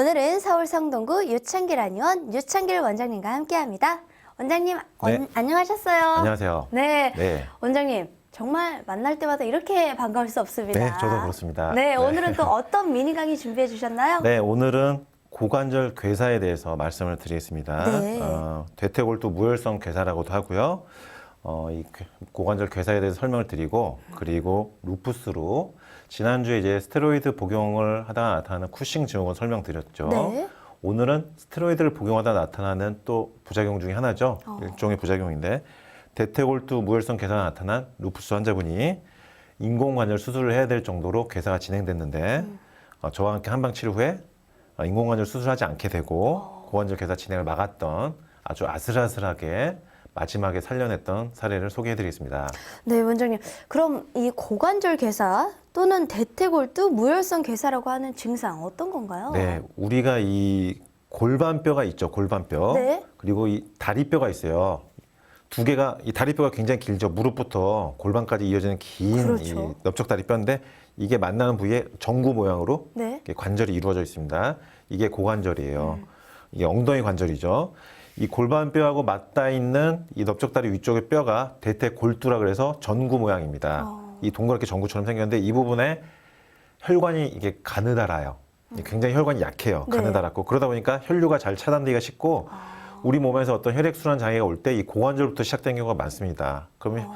오늘은 서울 성동구 유창길 한의원 유창길 원장님과 함께합니다. 원장님 네. 언- 안녕하셨어요. 안녕하세요. 네. 네. 원장님 정말 만날 때마다 이렇게 반가울 수 없습니다. 네, 저도 그렇습니다. 네, 네. 오늘은 또 어떤 미니 강의 준비해 주셨나요? 네, 오늘은 고관절 괴사에 대해서 말씀을 드리겠습니다. 네. 어, 대퇴골두 무혈성 괴사라고도 하고요. 어, 이 괴- 고관절 괴사에 대해서 설명을 드리고 그리고 루푸스로 지난주에 이제 스테로이드 복용을 하다가 나타나는 쿠싱 증후군 설명드렸죠. 네. 오늘은 스테로이드를 복용하다 나타나는 또 부작용 중에 하나죠. 어. 일종의 부작용인데 대퇴골두 무혈성 괴사가 나타난 루푸스 환자분이 인공관절 수술을 해야 될 정도로 괴사가 진행됐는데 음. 어, 저와 함께 한방 치료 후에 어, 인공관절 수술하지 않게 되고 어. 고관절 괴사 진행을 막았던 아주 아슬아슬하게 마지막에 살려냈던 사례를 소개해드리겠습니다. 네, 원장님. 그럼 이 고관절 괴사 또는 대퇴골두 무혈성 괴사라고 하는 증상 어떤 건가요? 네, 우리가 이 골반뼈가 있죠, 골반뼈. 네. 그리고 이 다리뼈가 있어요. 두 개가 이 다리뼈가 굉장히 길죠. 무릎부터 골반까지 이어지는 긴 그렇죠. 이 넓적 다리뼈인데 이게 만나는 부위에 전구 모양으로 네. 이렇게 관절이 이루어져 있습니다. 이게 고관절이에요. 음. 이게 엉덩이 관절이죠. 이 골반뼈하고 맞닿아 있는 이 넓적 다리 위쪽의 뼈가 대퇴골두라 그래서 전구 모양입니다. 어. 이 동그랗게 전구처럼 생겼는데 이 부분에 혈관이 이게 가느다라요. 굉장히 혈관이 약해요. 네. 가느다랗고 그러다 보니까 혈류가 잘 차단되기가 쉽고 우리 몸에서 어떤 혈액순환 장애가 올 때 이 고관절부터 시작된 경우가 많습니다. 그러면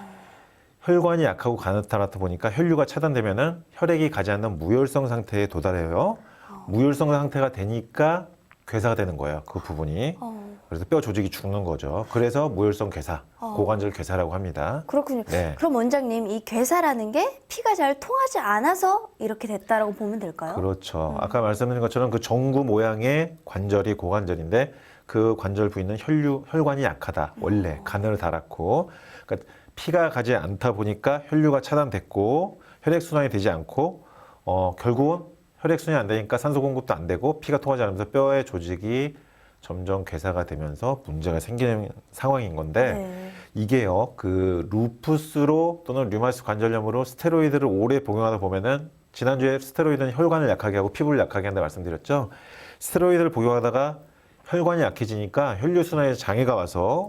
혈관이 약하고 가느다랗다 보니까 혈류가 차단되면은 혈액이 가지 않는 무혈성 상태에 도달해요. 무혈성 상태가 되니까 괴사가 되는 거예요. 그 부분이. 어, 그래서 뼈 조직이 죽는 거죠. 그래서 무혈성 괴사, 어. 고관절 괴사라고 합니다. 그렇군요. 네. 그럼 원장님 이 괴사라는 게 피가 잘 통하지 않아서 이렇게 됐다라고 보면 될까요? 그렇죠. 아까 말씀드린 것처럼 그 전구 모양의 관절이 고관절인데 그 관절 부위는 혈류 혈관이 약하다. 원래 가늘을 달았고, 그러니까 피가 가지 않다 보니까 혈류가 차단됐고 혈액 순환이 되지 않고 어 결국은 혈액 순환이 안 되니까 산소 공급도 안 되고 피가 통하지 않으면서 뼈의 조직이 점점 괴사가 되면서 문제가 생기는 상황인 건데 네. 이게요, 그 루푸스로 또는 류마티스 관절염으로 스테로이드를 오래 복용하다 보면은 지난주에 스테로이드는 혈관을 약하게 하고 피부를 약하게 한다 말씀드렸죠. 스테로이드를 복용하다가 혈관이 약해지니까 혈류 순환에 장애가 와서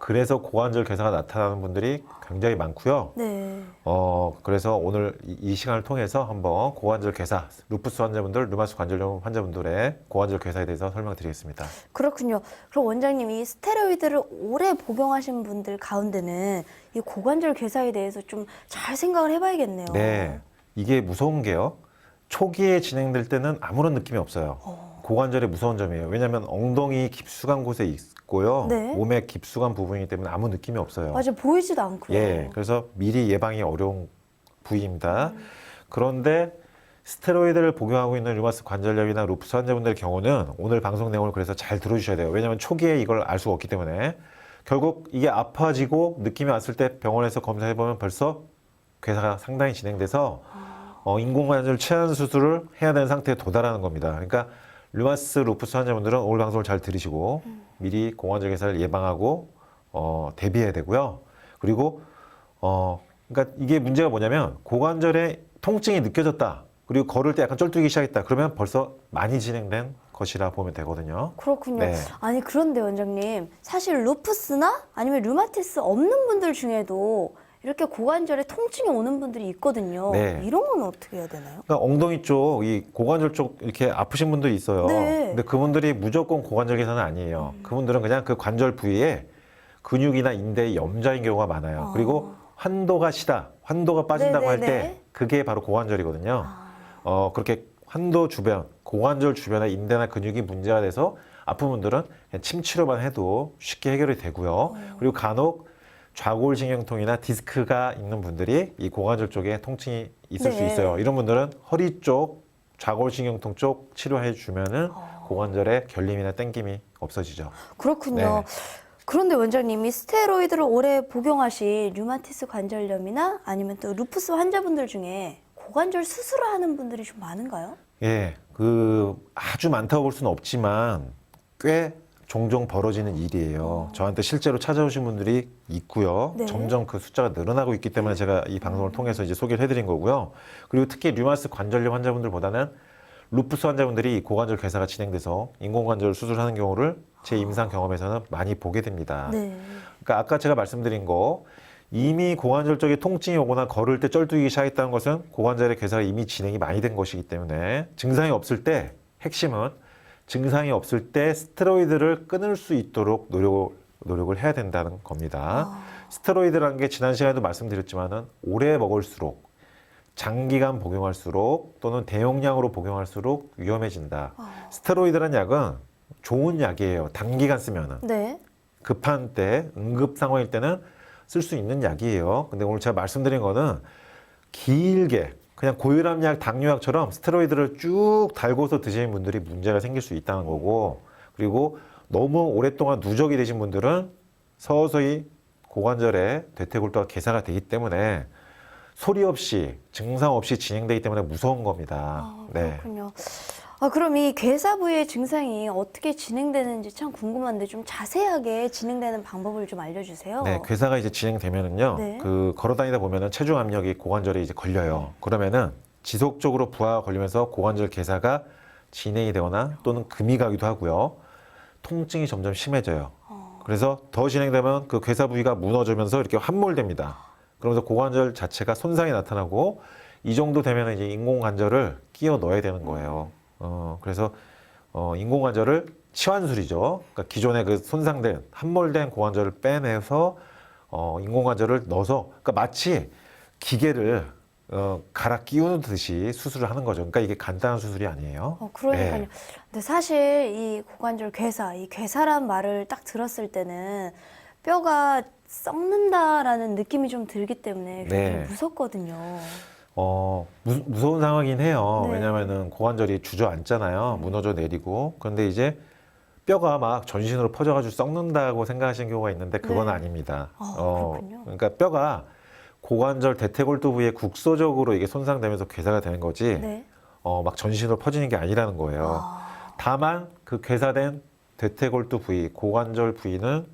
그래서 고관절 괴사가 나타나는 분들이 굉장히 많고요. 네. 어 그래서 오늘 이, 이 시간을 통해서 한번 고관절 괴사, 루푸스 환자분들, 류마티스 관절염 환자분들의 고관절 괴사에 대해서 설명드리겠습니다. 그렇군요. 그럼 원장님 이 스테로이드를 오래 복용하신 분들 가운데는 이 고관절 괴사에 대해서 좀 잘 생각을 해봐야겠네요. 네. 이게 무서운 게요. 초기에 진행될 때는 아무런 느낌이 없어요. 고관절의 무서운 점이에요. 왜냐하면 엉덩이 깊숙한 곳에 있고요. 네. 몸의 깊숙한 부분이기 때문에 아무 느낌이 없어요. 맞아 보이지도 않고요. 예. 그래서 미리 예방이 어려운 부위입니다. 음. 그런데 스테로이드를 복용하고 있는 류마스 관절염이나 루푸스 환자분들의 경우는 오늘 방송 내용을 그래서 잘 들어주셔야 돼요. 왜냐하면 초기에 이걸 알 수가 없기 때문에 결국 이게 아파지고 느낌이 왔을 때 병원에서 검사해 보면 벌써 괴사가 상당히 진행돼서 어, 인공관절 체한 수술을 해야 되는 상태에 도달하는 겁니다. 그러니까 류마스 루푸스 환자분들은 오늘 방송을 잘 들으시고 미리 고관절 괴사를 예방하고 어, 대비해야 되고요. 그리고 어, 그러니까 이게 문제가 뭐냐면 고관절에 통증이 느껴졌다. 그리고 걸을 때 약간 쩔뚝이 시작했다. 그러면 벌써 많이 진행된 것이라 보면 되거든요. 그렇군요. 네. 아니 그런데 원장님 사실 루푸스나 아니면 류마티스 없는 분들 중에도 이렇게 고관절에 통증이 오는 분들이 있거든요. 네. 이런 건 어떻게 해야 되나요? 그러니까 엉덩이 쪽, 이 고관절 쪽 이렇게 아프신 분들이 있어요. 네. 근데 그분들이 무조건 고관절 괴사는 아니에요. 그분들은 그냥 그 관절 부위에 근육이나 인대에 염자인 경우가 많아요. 어. 그리고 환도가 시다, 환도가 빠진다고 할 네네네. 때 그게 바로 고관절이거든요. 아, 어, 그렇게 환도 주변, 고관절 주변에 인대나 근육이 문제가 돼서 아픈 분들은 그냥 침 치료만 해도 쉽게 해결이 되고요. 그리고 간혹 좌골신경통이나 디스크가 있는 분들이 이 고관절 쪽에 통증이 있을 수 네. 있어요. 이런 분들은 허리 쪽, 좌골신경통 쪽 치료해 주면은 고관절에 결림이나 땡김이 없어지죠. 그렇군요. 네. 그런데 원장님이 스테로이드를 오래 복용하신 류마티스 관절염이나 아니면 또 루푸스 환자분들 중에 고관절 수술을 하는 분들이 좀 많은가요? 예, 그 아주 많다고 볼 수는 없지만 꽤 종종 벌어지는 일이에요. 저한테 실제로 찾아오신 분들이 있고요. 네. 점점 그 숫자가 늘어나고 있기 때문에 제가 이 방송을 통해서 이제 소개를 해드린 거고요. 그리고 특히 류마스 관절염 환자분들보다는 루푸스 환자분들이 고관절 괴사가 진행돼서 인공관절 수술하는 경우를 제 임상 경험에서는 많이 보게 됩니다. 네. 그러니까 아까 제가 말씀드린 거 이미 고관절 쪽에 통증이 오거나 걸을 때 쩔뚝이기 시작했다는 것은 고관절의 괴사가 이미 진행이 많이 된 것이기 때문에 증상이 없을 때 핵심은 증상이 없을 때 스테로이드를 끊을 수 있도록 노력, 노력을 해야 된다는 겁니다. 아. 스테로이드라는 게 지난 시간에도 말씀드렸지만은 오래 먹을수록 장기간 복용할수록 또는 대용량으로 복용할수록 위험해진다. 아. 스테로이드란 약은 좋은 약이에요. 단기간 쓰면은. 네. 급한 때, 응급 상황일 때는 쓸 수 있는 약이에요. 근데 오늘 제가 말씀드린 거는 길게 그냥 고혈압약, 당뇨약처럼 스테로이드를 쭉 달고서 드시는 분들이 문제가 생길 수 있다는 거고 그리고 너무 오랫동안 누적이 되신 분들은 서서히 고관절에 대퇴골도가 개사가 되기 때문에 소리 없이 증상 없이 진행되기 때문에 무서운 겁니다. 아, 네. 그렇군요. 아, 그럼 이 괴사 부위의 증상이 어떻게 진행되는지 참 궁금한데 좀 자세하게 진행되는 방법을 좀 알려주세요. 네, 괴사가 이제 진행되면은요, 네. 그 걸어다니다 보면은 체중 압력이 고관절에 이제 걸려요. 그러면은 지속적으로 부하가 걸리면서 고관절 괴사가 진행이 되거나 또는 금이 가기도 하고요. 통증이 점점 심해져요. 어. 그래서 더 진행되면 그 괴사 부위가 무너지면서 이렇게 함몰됩니다. 그러면서 고관절 자체가 손상이 나타나고 이 정도 되면 이제 인공관절을 끼워 넣어야 되는 거예요. 어, 그래서 어, 인공관절을 치환술이죠. 그러니까 기존에 그 손상된 함몰된 고관절을 빼내서 어, 인공관절을 넣어서 그러니까 마치 기계를 어, 갈아 끼우듯이 수술을 하는 거죠. 그러니까 이게 간단한 수술이 아니에요. 어, 그러니까요. 네. 근데 사실 이 고관절 괴사, 이 괴사란 말을 딱 들었을 때는 뼈가 썩는다라는 느낌이 좀 들기 때문에 굉장히 네. 무섭거든요. 어, 무, 무서운 상황이긴 해요. 네. 왜냐면은 고관절이 주저앉잖아요. 무너져 내리고. 그런데 이제 뼈가 막 전신으로 퍼져가지고 썩는다고 생각하시는 경우가 있는데 그건 네. 아닙니다. 아, 그렇군요. 그러니까 뼈가 고관절 대퇴골두 부위에 국소적으로 이게 손상되면서 괴사가 되는 거지, 네. 어, 막 전신으로 퍼지는 게 아니라는 거예요. 아, 다만 그 괴사된 대퇴골두 부위, 고관절 부위는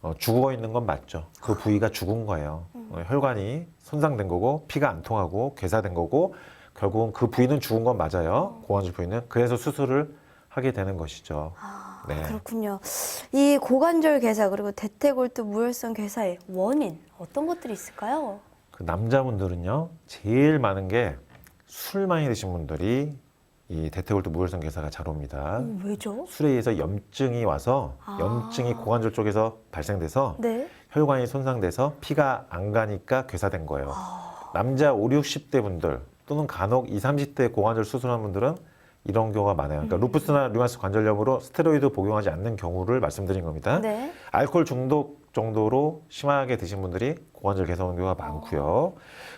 어, 죽어 있는 건 맞죠. 그 부위가 죽은 거예요. 어, 혈관이 손상된 거고 피가 안 통하고 괴사된 거고 결국은 그 부위는 죽은 건 맞아요. 고관절 부위는 그래서 수술을 하게 되는 것이죠. 아, 네. 그렇군요. 이 고관절 괴사 그리고 대퇴골두 무혈성 괴사의 원인 어떤 것들이 있을까요? 그 남자분들은요 제일 많은 게 술 많이 드신 분들이 이 대퇴골두 무혈성 괴사가 잘 옵니다. 어, 왜죠? 술에 의해서 염증이 와서 아. 염증이 고관절 쪽에서 발생돼서 네. 혈관이 손상돼서 피가 안 가니까 괴사된 거예요. 아, 남자 5, 60대 분들 또는 간혹 20, 30대 고관절 수술한 분들은 이런 경우가 많아요. 음. 그러니까 루푸스나 류마티스 관절염으로 스테로이드 복용하지 않는 경우를 말씀드린 겁니다. 네. 알코올 중독 정도로 심하게 드신 분들이 고관절 개선 경우가 많고요.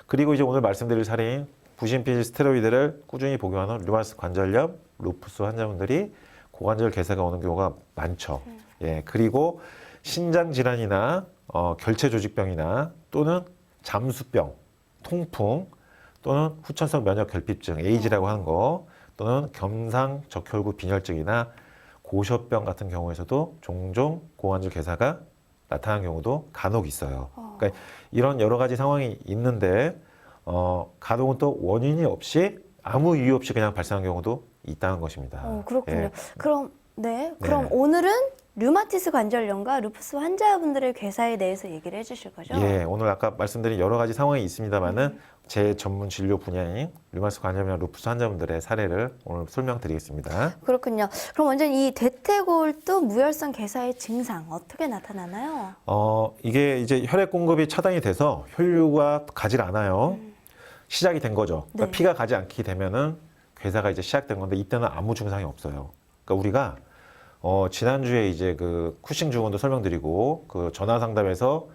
그리고 이제 오늘 말씀드릴 사례인 부신필 스테로이드를 꾸준히 복용하는 류마티스 관절염, 루푸스 환자분들이 고관절 개사가 오는 경우가 많죠. 예, 그리고 신장 질환이나 어, 결체 조직병이나 또는 잠수병, 통풍 또는 후천성 면역 결핍증 (에이즈라고 하는 거) 또는 겸상 적혈구 빈혈증이나 고셔병 같은 경우에서도 종종 고관절 개사가 나타나는 경우도 간혹 있어요. 그러니까 이런 여러 가지 상황이 있는데 어, 간혹은 또 원인이 없이 아무 이유 없이 그냥 발생하는 경우도 있다는 것입니다. 어, 그렇군요. 예. 그럼 네. 그럼 네. 오늘은 류마티스 관절염과 루푸스 환자분들의 괴사에 대해서 얘기를 해주실 거죠? 예, 오늘 아까 말씀드린 여러 가지 상황이 있습니다만은 제 전문 진료 분야인 류마티스 관절염이나 루푸스 환자분들의 사례를 오늘 설명드리겠습니다. 그렇군요. 그럼 먼저 이 대퇴골두 무혈성 괴사의 증상 어떻게 나타나나요? 어, 이게 이제 혈액 공급이 차단이 돼서 혈류가 가질 않아요. 시작이 된 거죠. 그러니까 네. 피가 가지 않게 되면은 괴사가 이제 시작된 건데 이때는 아무 증상이 없어요. 그러니까 우리가 어, 지난주에 이제 그 쿠싱 증후군도 설명드리고 그 전화 상담에서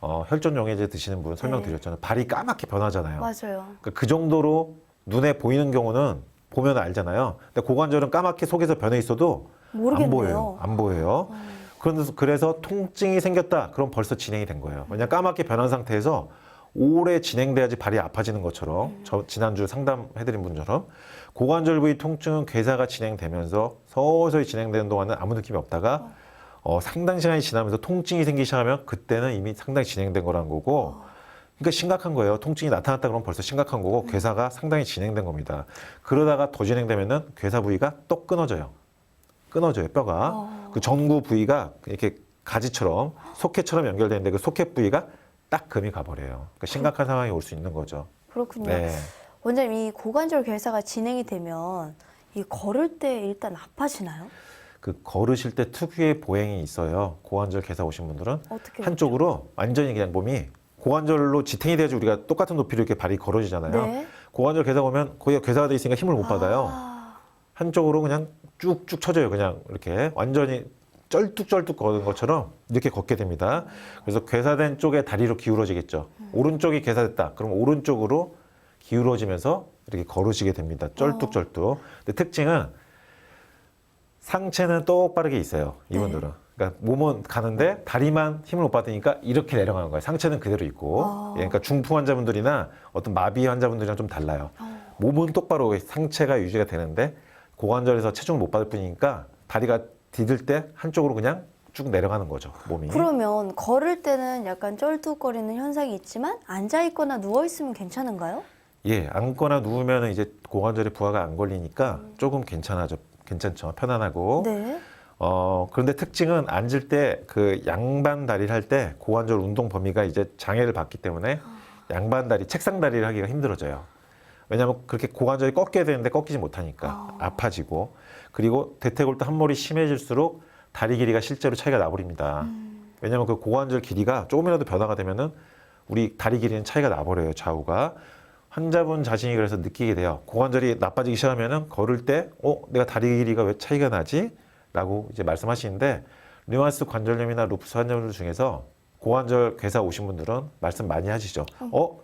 어, 혈전 용해제 드시는 분 설명드렸잖아요. 발이 까맣게 변하잖아요. 네. 맞아요. 그러니까 그 정도로 눈에 보이는 경우는 보면 알잖아요. 근데 고관절은 까맣게 속에서 변해 있어도 모르겠네요. 안 보여요. 안 보여요. 그래서 그래서 통증이 생겼다. 그럼 벌써 진행이 된 거예요. 왜냐 까맣게 변한 상태에서 오래 진행돼야지 발이 아파지는 것처럼 저 지난주 상담해드린 분처럼 고관절 부위 통증은 괴사가 진행되면서 서서히 진행되는 동안은 아무 느낌이 없다가 어, 상당 시간이 지나면서 통증이 생기기 시작하면 그때는 이미 상당히 진행된 거라는 거고 그러니까 심각한 거예요. 통증이 나타났다 그러면 벌써 심각한 음. 거고 괴사가 상당히 진행된 겁니다. 그러다가 더 진행되면은 괴사 부위가 또 끊어져요. 끊어져요 뼈가 어. 그 전구 부위가 이렇게 가지처럼 속해처럼 연결되는데 그 속해 부위가 딱 금이 가버려요. 그러니까 심각한 상황이 올 수 있는 거죠. 그렇군요. 네. 원장님 이 고관절 괴사가 진행이 되면 이 걸을 때 일단 아파지나요? 그 걸으실 때 특유의 보행이 있어요. 고관절 괴사 오신 분들은 어떻게 한쪽으로 완전히 그냥 몸이 고관절로 지탱이 돼야지 우리가 똑같은 높이로 이렇게 발이 걸어지잖아요. 네. 고관절 괴사 오면 거기가 괴사가 돼 있으니까 힘을 못 받아요. 아, 한쪽으로 그냥 쭉쭉 쳐져요. 그냥 이렇게 완전히 쩔뚝쩔뚝 거는 것처럼 이렇게 걷게 됩니다. 그래서 괴사된 쪽에 다리로 기울어지겠죠. 오른쪽이 괴사됐다. 그럼 오른쪽으로 기울어지면서 이렇게 걸으시게 됩니다. 쩔뚝쩔뚝. 근데 특징은 상체는 똑바르게 있어요. 이분들은. 그러니까 몸은 가는데 다리만 힘을 못 받으니까 이렇게 내려가는 거예요. 상체는 그대로 있고. 아. 예, 그러니까 중풍 환자분들이나 어떤 마비 환자분들이랑 좀 달라요. 몸은 똑바로 상체가 유지가 되는데 고관절에서 체중을 못 받을 뿐이니까 다리가 디딜 때 한쪽으로 그냥 쭉 내려가는 거죠. 몸이. 그러면 걸을 때는 약간 쩔뚝거리는 현상이 있지만 앉아 있거나 누워 있으면 괜찮은가요? 예, 앉거나 누우면 이제 고관절에 부하가 안 걸리니까 조금 괜찮아져. 괜찮죠. 편안하고. 네. 어, 그런데 특징은 앉을 때 그 양반 다리를 할 때 고관절 운동 범위가 이제 장애를 받기 때문에 양반 다리, 책상 다리를 하기가 힘들어져요. 왜냐하면 그렇게 고관절이 꺾여야 되는데 꺾이지 못하니까 아. 아파지고 그리고 대퇴골도 한몰이 심해질수록 다리 길이가 실제로 차이가 나버립니다. 음. 왜냐하면 그 고관절 길이가 조금이라도 변화가 되면은 우리 다리 길이는 차이가 나버려요 좌우가 환자분 자신이 그래서 느끼게 돼요 고관절이 나빠지기 시작하면은 걸을 때 어 내가 다리 길이가 왜 차이가 나지?라고 이제 말씀하시는데 류마스 관절염이나 루푸스 환자분들 중에서 고관절 괴사 오신 분들은 말씀 많이 하시죠. 어 어,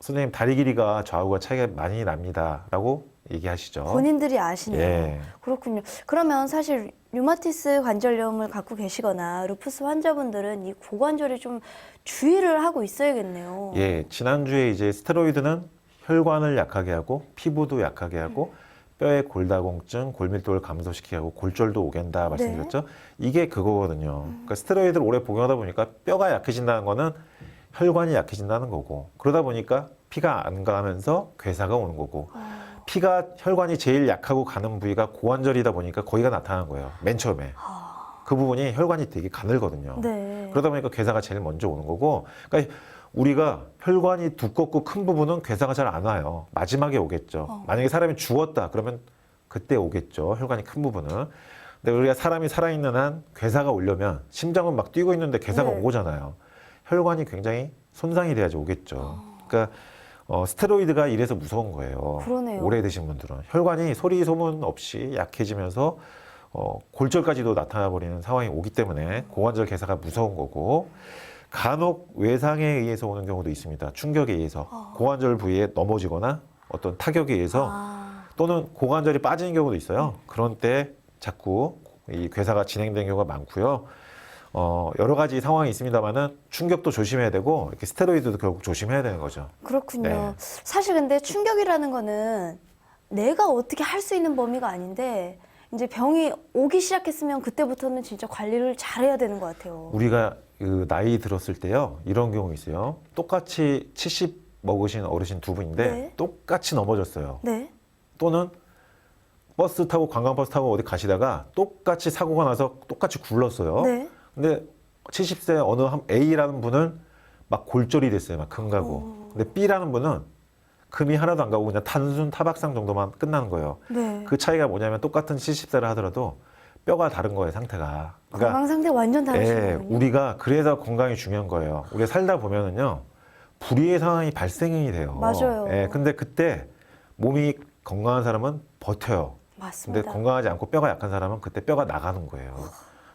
선생님 다리 길이가 좌우가 차이가 많이 납니다라고 얘기하시죠. 본인들이 아시네요. 예. 그렇군요. 그러면 사실 류마티스 관절염을 갖고 계시거나 루푸스 환자분들은 이 고관절에 좀 주의를 하고 있어야겠네요. 예, 지난주에 이제 스테로이드는 혈관을 약하게 하고 피부도 약하게 하고 뼈의 골다공증, 골밀도를 감소시키게 하고 골절도 오게 한다 말씀드렸죠. 이게 그거거든요. 그러니까 스테로이드를 오래 복용하다 보니까 뼈가 약해진다는 거는 혈관이 약해진다는 거고 그러다 보니까 피가 안 가면서 괴사가 오는 거고 아, 피가 혈관이 제일 약하고 가는 부위가 고관절이다 보니까 거기가 나타나는 거예요. 맨 처음에. 아, 그 부분이 혈관이 되게 가늘거든요. 네. 그러다 보니까 괴사가 제일 먼저 오는 거고, 그러니까 우리가 혈관이 두껍고 큰 부분은 괴사가 잘 안 와요. 마지막에 오겠죠. 어. 만약에 사람이 죽었다 그러면 그때 오겠죠. 혈관이 큰 부분은. 근데 우리가 사람이 살아있는 한 괴사가 오려면 심장은 막 뛰고 있는데 괴사가 네. 온 거잖아요. 혈관이 굉장히 손상이 돼야지 오겠죠. 그러니까 어, 스테로이드가 이래서 무서운 거예요. 그러네요. 오래 드신 분들은 혈관이 소리 소문 없이 약해지면서 어, 골절까지도 나타나 버리는 상황이 오기 때문에 고관절 괴사가 무서운 거고 간혹 외상에 의해서 오는 경우도 있습니다. 충격에 의해서 아. 고관절 부위에 넘어지거나 어떤 타격에 의해서 아, 또는 고관절이 빠지는 경우도 있어요. 그런 때 자꾸 이 괴사가 진행되는 경우가 많고요. 어, 여러 가지 상황이 있습니다만은 충격도 조심해야 되고 이렇게 스테로이드도 결국 조심해야 되는 거죠. 그렇군요. 네. 사실 근데 충격이라는 거는 내가 어떻게 할 수 있는 범위가 아닌데 이제 병이 오기 시작했으면 그때부터는 진짜 관리를 잘해야 되는 것 같아요. 우리가 그 나이 들었을 때요 이런 경우 있어요. 똑같이 70 먹으신 어르신 두 분인데 네. 똑같이 넘어졌어요. 네. 또는 버스 타고 관광버스 타고 어디 가시다가 똑같이 사고가 나서 똑같이 굴렀어요. 네. 근데 70세 어느 한 A라는 분은 막 골절이 됐어요. 막 금 가고. 어. 근데 B라는 분은 금이 하나도 안 가고 그냥 단순 타박상 정도만 끝나는 거예요. 네. 그 차이가 뭐냐면 똑같은 70세를 하더라도 뼈가 다른 거예요, 상태가. 그러니까 건강 상태 완전 예, 다르시군요. 우리가 그래서 건강이 중요한 거예요. 우리가 살다 보면은요, 불의의 상황이 발생이 돼요. 맞아요. 예, 근데 그때 몸이 건강한 사람은 버텨요. 근데 맞습니다. 건강하지 않고 뼈가 약한 사람은 그때 뼈가 나가는 거예요.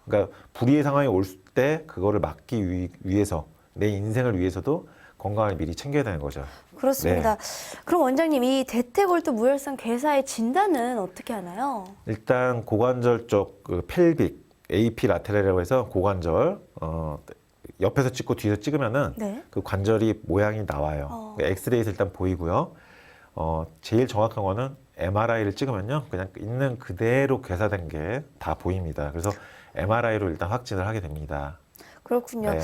그러니까 불의의 상황이 올 때 그거를 막기 위, 위해서 내 인생을 위해서도 건강을 미리 챙겨야 되는 거죠. 그렇습니다. 네. 그럼 원장님 이 대퇴골두 무혈성 괴사의 진단은 어떻게 하나요? 일단 고관절 쪽 그 펠빅 AP 라테랄이라고 해서 고관절 어, 옆에서 찍고 뒤에서 찍으면은 네. 그 관절이 모양이 나와요. 어. 그러니까 엑스레이에서 일단 보이고요. 어, 제일 정확한 거는 MRI를 찍으면요. 그냥 있는 그대로 괴사된 게 다 보입니다. 그래서 MRI로 일단 확진을 하게 됩니다. 그렇군요. 네.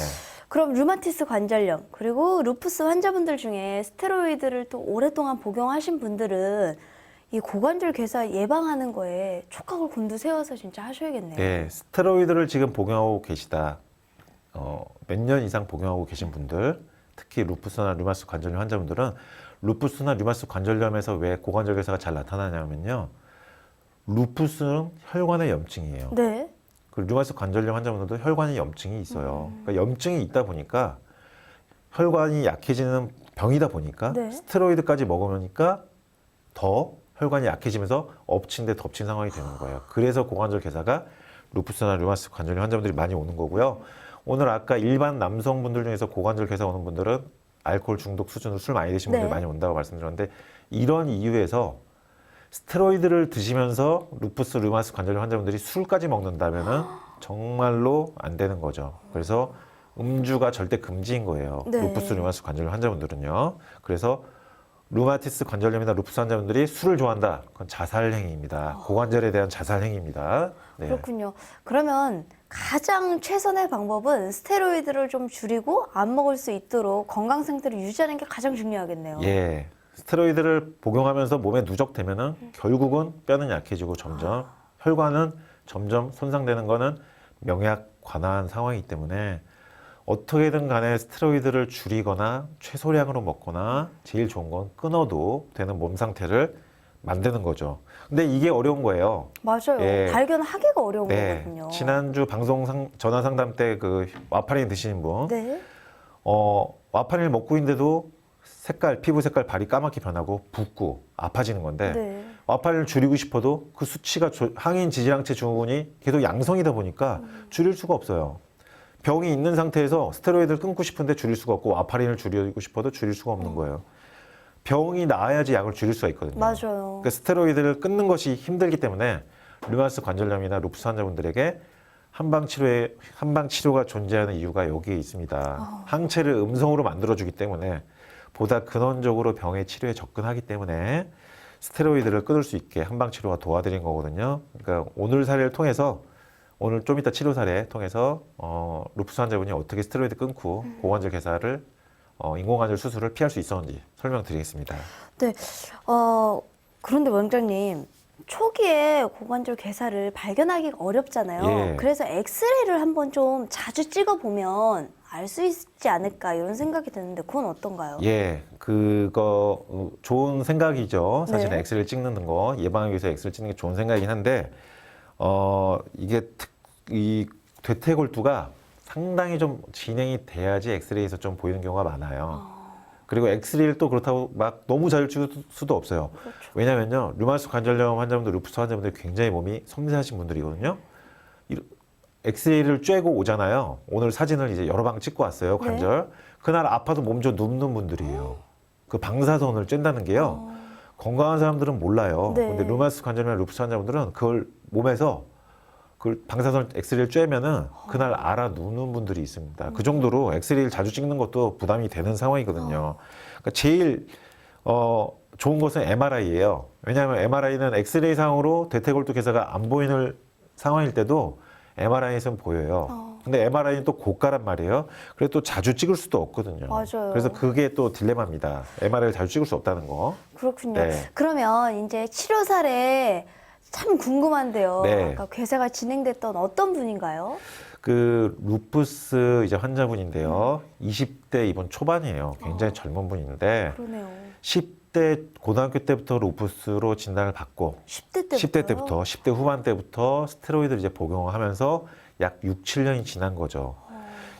그럼 류마티스 관절염 그리고 루푸스 환자분들 중에 스테로이드를 또 오랫동안 복용하신 분들은 이 고관절 괴사 예방하는 거에 촉각을 곤두세워서 진짜 하셔야겠네요. 네, 스테로이드를 지금 복용하고 계시다. 어, 몇 년 이상 복용하고 계신 분들, 특히 루푸스나 류마스 관절염 환자분들은 루푸스나 류마스 관절염에서 왜 고관절 괴사가 잘 나타나냐면요. 루푸스는 혈관의 염증이에요. 네. 그 류마스 관절염 환자분들도 혈관에 염증이 있어요. 그러니까 염증이 있다 보니까 혈관이 약해지는 병이다 보니까 네. 스테로이드까지 먹으니까 더 혈관이 약해지면서 엎친 데 덮친 상황이 되는 거예요. 그래서 고관절 괴사가 루푸스나 류마스 관절염 환자분들이 많이 오는 거고요. 오늘 아까 일반 남성분들 중에서 고관절 괴사 오는 분들은 알코올 중독 수준으로 술 많이 드신 분들이 네. 많이 온다고 말씀드렸는데 이런 이유에서 스테로이드를 드시면서 루푸스 류마스 관절염 환자분들이 술까지 먹는다면은 정말로 안 되는 거죠. 그래서 음주가 절대 금지인 거예요. 네. 루푸스 류마스 관절염 환자분들은요. 그래서 루마티스 관절염이나 루푸스 환자분들이 술을 좋아한다. 그건 자살 행위입니다. 고관절에 대한 자살 행위입니다. 네. 그렇군요. 그러면 가장 최선의 방법은 스테로이드를 좀 줄이고 안 먹을 수 있도록 건강 상태를 유지하는 게 가장 중요하겠네요. 예. 스테로이드를 복용하면서 몸에 누적되면은 결국은 뼈는 약해지고 점점 혈관은 점점 손상되는 거는 명약 관화한 상황이기 때문에 어떻게든 간에 스테로이드를 줄이거나 최소량으로 먹거나 제일 좋은 건 끊어도 되는 몸 상태를 만드는 거죠. 근데 이게 어려운 거예요. 맞아요. 예. 발견하기가 어려운 네. 거거든요. 지난주 방송 상, 전화 상담 때 그 와파린 드시는 분, 네. 어, 와파린을 먹고 있는데도 색깔, 피부 색깔 발이 까맣게 변하고 붓고 아파지는 건데 네. 와파린을 줄이고 싶어도 그 수치가 조- 항인 지질항체 증후군이 계속 양성이다 보니까 줄일 수가 없어요. 병이 있는 상태에서 스테로이드를 끊고 싶은데 줄일 수가 없고 와파린을 줄이고 싶어도 줄일 수가 없는 거예요. 병이 나아야지 약을 줄일 수가 있거든요. 맞아요. 그러니까 스테로이드를 끊는 것이 힘들기 때문에 류마스 관절염이나 루푸스 환자분들에게 한방 치료에 한방 치료가 존재하는 이유가 여기에 있습니다. 항체를 음성으로 만들어 주기 때문에 보다 근원적으로 병의 치료에 접근하기 때문에 스테로이드를 끊을 수 있게 한방 치료가 도와드린 거거든요. 그러니까 오늘 사례를 통해서 오늘 좀 이따 치료 사례 통해서 어, 루푸스 환자분이 어떻게 스테로이드 끊고 고관절 개사를 어, 인공관절 수술을 피할 수 있었는지 설명드리겠습니다. 네. 어, 그런데 원장님, 초기에 고관절 괴사를 발견하기가 어렵잖아요. 예. 그래서 엑스레이를 한번 좀 자주 찍어 보면 알 수 있지 않을까 이런 생각이 드는데 그건 어떤가요? 예, 그거 어, 좋은 생각이죠. 사실은 네. 엑스를 찍는 거 예방하기 위해서 엑스를 찍는 게 좋은 생각이긴 한데 어 이게 특, 이 퇴퇴골두가 상당히 좀 진행이 돼야지 엑스레이에서 좀 보이는 경우가 많아요. 그리고 엑스레이를 또 그렇다고 막 너무 잘 찍을 수도 없어요. 그렇죠. 왜냐면요, 류마스 관절염 환자분들, 루푸스 환자분들 굉장히 몸이 섬세하신 분들이거든요. 이- 엑스레이를 쬐고 오잖아요. 오늘 사진을 이제 여러 방 찍고 왔어요, 관절. 그날 아파도 몸좀 눕는 분들이에요. 그 방사선을 쬐다는 게요. 건강한 사람들은 몰라요. 네. 근데 루마스 관절염이나 루푸스 환자분들은 그걸 몸에서 그 방사선 엑스레이를 쬐면은 그날 알아 누는 분들이 있습니다. 그 정도로 엑스레이를 자주 찍는 것도 부담이 되는 상황이거든요. 그러니까 제일 어 좋은 것은 MRI예요. 왜냐하면 MRI는 엑스레이 상으로 대퇴골두 개사가 안 보이는 상황일 때도 MRI에서는 보여요. 어. 근데 MRI는 또 고가란 말이에요. 그래서 또 자주 찍을 수도 없거든요. 맞아요. 그래서 그게 또 딜레마입니다. MRI를 자주 찍을 수 없다는 거. 그렇군요. 네. 그러면 이제 치료 사례 참 궁금한데요. 네. 아까 괴사가 진행됐던 어떤 분인가요? 그 루푸스 이제 환자분인데요. 20대 이번 초반이에요. 굉장히 젊은 분인데 그러네요. 10대 고등학교 때부터 루푸스로 진단을 받고 10대 때부터. 10대 때부터 10대 후반 때부터 스테로이드를 이제 복용을 하면서 약 6, 7년이 지난 거죠.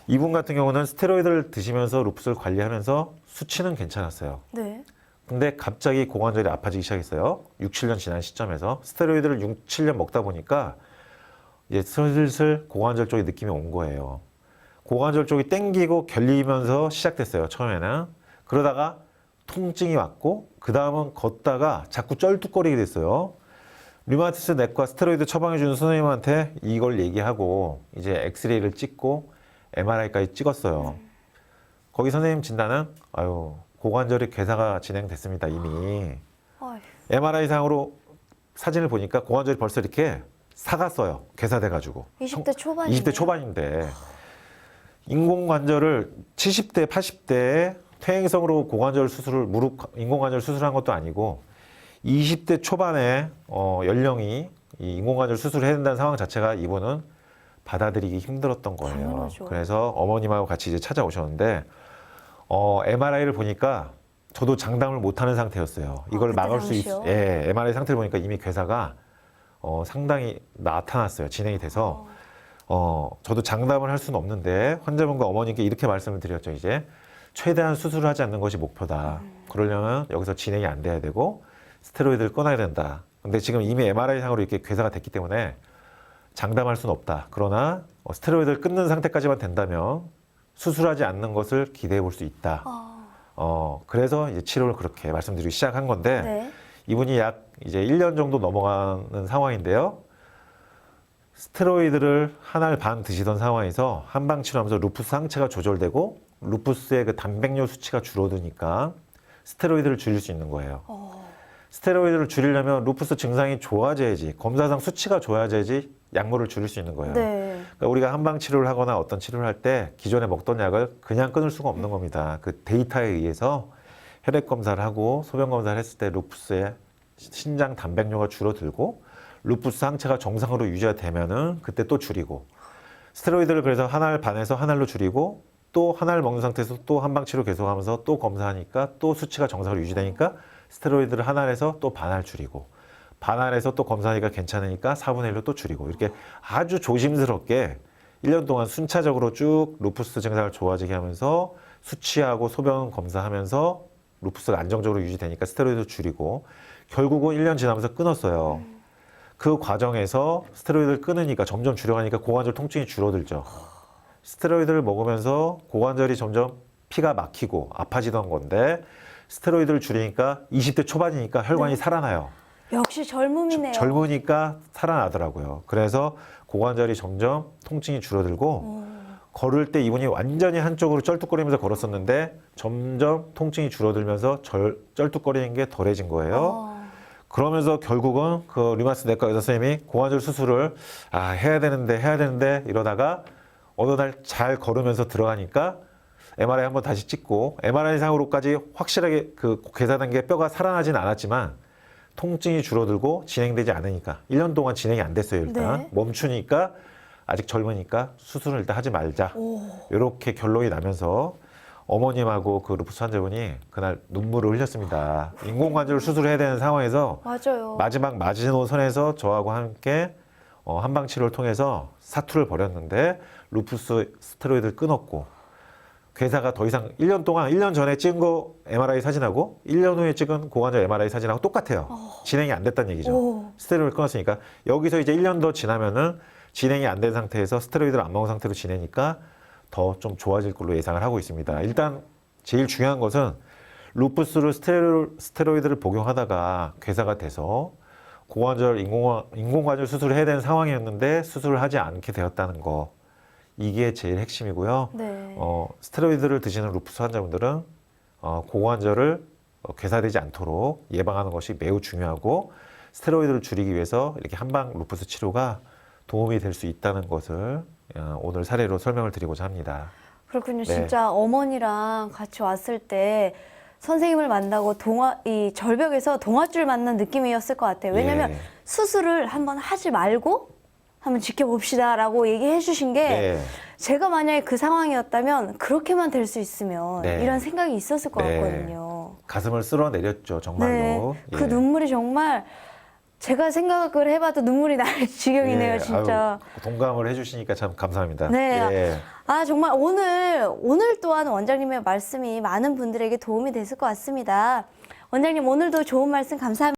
이분 같은 경우는 스테로이드를 드시면서 루푸스를 관리하면서 수치는 괜찮았어요. 네. 근데 갑자기 고관절이 아파지기 시작했어요. 6, 7년 지난 시점에서 스테로이드를 6, 7년 먹다 보니까 이제 슬슬 고관절 쪽에 느낌이 온 거예요. 고관절 쪽이 땡기고 결리면서 시작됐어요. 처음에는 그러다가 통증이 왔고 그 다음은 걷다가 자꾸 쩔뚝거리게 됐어요. 류마티스 내과 스테로이드 처방해 주는 선생님한테 이걸 얘기하고 이제 엑스레이를 찍고 MRI까지 찍었어요. 거기 선생님 진단은 아유 고관절이 괴사가 진행됐습니다 이미 아휴, MRI 상으로 사진을 보니까 고관절이 벌써 이렇게 사갔어요 괴사돼 가지고 20대 초반이네요. 20대 초반인데 인공관절을 70대, 80대에 퇴행성으로 고관절 수술을 무릎 인공관절 수술한 것도 아니고 20대 초반에 어, 연령이 이 인공관절 수술을 해야 된다는 상황 자체가 이분은 받아들이기 힘들었던 거예요. 당연하죠. 그래서 어머님하고 같이 이제 찾아오셨는데 어, MRI를 보니까 저도 장담을 못하는 상태였어요. 이걸 아, 막을 수 있, 당시요? 예, MRI 상태를 보니까 이미 괴사가 어, 상당히 나타났어요. 진행이 돼서 어, 저도 장담을 할 수는 없는데 환자분과 어머니께 이렇게 말씀을 드렸죠. 이제 최대한 수술을 하지 않는 것이 목표다. 그러려면 여기서 진행이 안 돼야 되고 스테로이드를 끊어야 된다. 근데 지금 이미 MRI 상으로 이렇게 괴사가 됐기 때문에 장담할 수는 없다. 그러나 어, 스테로이드를 끊는 상태까지만 된다면 수술하지 않는 것을 기대해 볼 수 있다. 아, 어, 그래서 이제 치료를 그렇게 말씀드리기 시작한 건데 네. 이분이 약 이제 1년 정도 넘어가는 상황인데요. 스테로이드를 한 알 반 드시던 상황에서 한방 치료하면서 루푸스 항체가 조절되고 루푸스의 그 단백뇨 수치가 줄어드니까 스테로이드를 줄일 수 있는 거예요. 어, 스테로이드를 줄이려면 루푸스 증상이 좋아져야지 검사상 수치가 좋아져야지 약물을 줄일 수 있는 거예요. 네. 그러니까 우리가 한방 치료를 하거나 어떤 치료를 할 때 기존에 먹던 약을 그냥 끊을 수가 없는 겁니다. 그 데이터에 의해서 혈액 검사를 하고 소변 검사를 했을 때 루푸스의 신장 단백뇨가 줄어들고 루푸스 항체가 정상으로 유지가 되면은 그때 또 줄이고 스테로이드를 그래서 한 알 반에서 한 알로 줄이고 또 한 알 먹는 상태에서 또 한방 치료 계속하면서 또 검사하니까 또 수치가 정상으로 유지되니까 스테로이드를 한 알에서 또 반 알 줄이고 반 알에서 또 검사하니까 괜찮으니까 4분의 1로 또 줄이고 이렇게 아주 조심스럽게 1년 동안 순차적으로 쭉 루푸스 증상을 좋아지게 하면서 수치하고 소변 검사하면서 루푸스가 안정적으로 유지되니까 스테로이드 줄이고 결국은 1년 지나면서 끊었어요. 그 과정에서 스테로이드를 끊으니까 점점 줄여가니까 고관절 통증이 줄어들죠. 스테로이드를 먹으면서 고관절이 점점 피가 막히고 아파지던 건데 스테로이드를 줄이니까 20대 초반이니까 혈관이 살아나요. 역시 젊음이네요. 젊으니까 살아나더라고요. 그래서 고관절이 점점 통증이 줄어들고 어, 걸을 때 이분이 완전히 한쪽으로 쩔뚝거리면서 걸었었는데 점점 통증이 줄어들면서 절, 쩔뚝거리는 게 덜해진 거예요. 어, 그러면서 결국은 그 류마스 내과 의사 선생님이 고관절 수술을 아 해야 되는데 해야 되는데 이러다가 어느 날 잘 걸으면서 들어가니까 MRI 한번 다시 찍고 MRI 상으로까지 확실하게 그 괴사된 게 뼈가 살아나진 않았지만 통증이 줄어들고 진행되지 않으니까 1년 동안 진행이 안 됐어요 일단 네. 멈추니까 아직 젊으니까 수술을 일단 하지 말자 오, 이렇게 결론이 나면서 어머님하고 그 루푸스 환자분이 그날 눈물을 흘렸습니다. 인공관절 수술을 해야 되는 상황에서 맞아요. 마지막 마지노선에서 저하고 함께 어, 한방 치료를 통해서 사투를 벌였는데 루푸스 스테로이드를 끊었고 괴사가 더 이상 1년 동안 1년 전에 찍은 거 MRI 사진하고 1년 후에 찍은 고관절 MRI 사진하고 똑같아요. 진행이 안 됐다는 얘기죠. 오. 스테로이드를 끊었으니까 여기서 이제 1년 더 지나면은 진행이 안 된 상태에서 스테로이드를 안 먹은 상태로 지내니까 더 좀 좋아질 걸로 예상을 하고 있습니다. 일단 제일 중요한 것은 루푸스를 스테로, 스테로이드를 복용하다가 괴사가 돼서 고관절 인공, 인공관절 수술을 해야 되는 상황이었는데 수술을 하지 않게 되었다는 거 이게 제일 핵심이고요. 네. 어, 스테로이드를 드시는 루푸스 환자분들은 어, 고관절을 어, 괴사되지 않도록 예방하는 것이 매우 중요하고 스테로이드를 줄이기 위해서 이렇게 한방 루푸스 치료가 도움이 될 수 있다는 것을 어, 오늘 사례로 설명을 드리고자 합니다. 그렇군요. 네. 진짜 어머니랑 같이 왔을 때 선생님을 만나고 동화 이 절벽에서 동화줄 맞는 느낌이었을 것 같아요. 왜냐면 예. 수술을 한번 하지 말고 한번 지켜봅시다라고 얘기해 주신 게 네. 제가 만약에 그 상황이었다면 그렇게만 될 수 있으면 네. 이런 생각이 있었을 것 네. 같거든요. 가슴을 쓸어내렸죠, 정말로. 그 예. 눈물이 정말 제가 생각을 해봐도 눈물이 날 지경이네요, 예, 진짜. 아유, 동감을 해주시니까 참 감사합니다. 네. 예. 아, 정말 오늘, 오늘 또한 원장님의 말씀이 많은 분들에게 도움이 됐을 것 같습니다. 원장님, 오늘도 좋은 말씀 감사합니다.